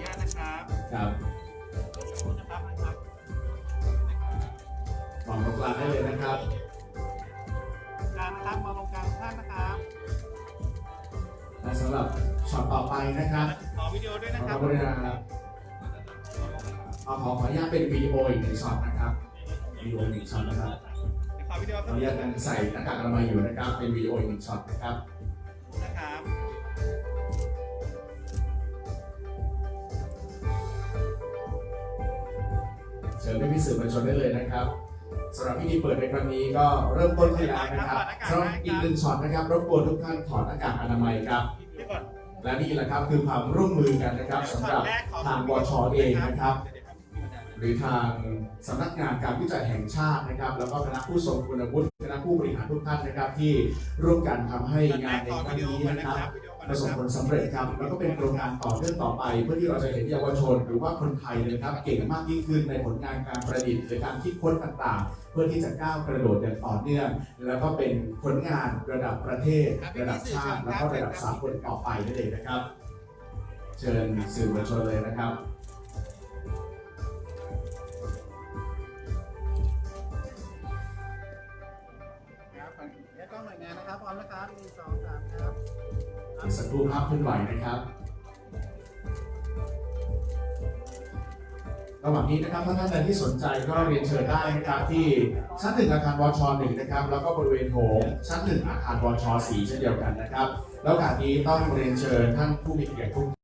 ครับนะครับนะครับมองตรงกลางได้เลยนะครับกลางนะครับมองตรงกลางท่านนะครับและสำหรับช็อตต่อไปนะครับขอวิดีโอด้วยขนะอครับบริการเอาขอขออนุญาตเป็นวิดีโออีกหนึ่งช็อตนะครับวิดีโอหนึ่งช็อตนะครับขอวิดีโอขออนุญาตยังใส่หน้ากากอนามัยอยู่นะครับ เป็นวิดีโออีกหนึ่งช็อตนะครับนะครับ เชิญพี่ๆสื่อมวลชนได้เลยนะครับสำหรับพิธีเปิดในครั้งนี้ก็เริ่มต้นที่แล้วนะครับสำหรับอีกหนึ่งช็อตนะครับรบกวนทุกท่านถอดหน้ากากอนามัยครับพี่ก่อนและนี่แหละครับคือความร่วมมือกันนะครับสำหรับทางบชเองนะครับหรือทางสำนักงานการวิจัยแห่งชาตินะครับ แล้วก็คณะผู้ทรงคุณวุฒิคณะผู้บริหารทุกท่านนะครับ ที่ร่วมกันทำให้งานในครั้งนี้นะครับ ประสบผลสำเร็จครับแล้วก็เป็นโครงการต่อเนื่องต่อไป เพื่อที่เราจะเห็นเยาวชน หรือว่าคนไทยนะครับเก่งมากยิ่งขึ้นในผลงานการประดิษฐ์หรือการคิดค้นต่างๆ เพื่อที่จะก้าวกระโดดอย่างต่อเนื่อง แล้วก็เป็นผลงานระดับประเทศ ระดับชาติแล้วก็ระดับสากลต่อไปนั่นเองนะครับ เชิญสื่อมวลชนเลยนะครับ ขออนุญาตกล้องหน่วยงานนะครับพร้อมนะครับหนึ่งสองสามครับอีกสักครู่ภาพเคลื่อนไหวนะครับ ระหว่างนี้นะครับถ้าท่านใดที่สนใจก็เรียนเชิญได้นะครับที่ชั้นหนึ่งอาคารวชหนึ่งนะครับ แล้วก็บริเวณโถงชั้นหนึ่งอาคารวชสี่เช่นเดียวกันนะครับ แล้วโอกาสนี้ต้องเรียนเชิญท่านผู้มีเกียรติทุก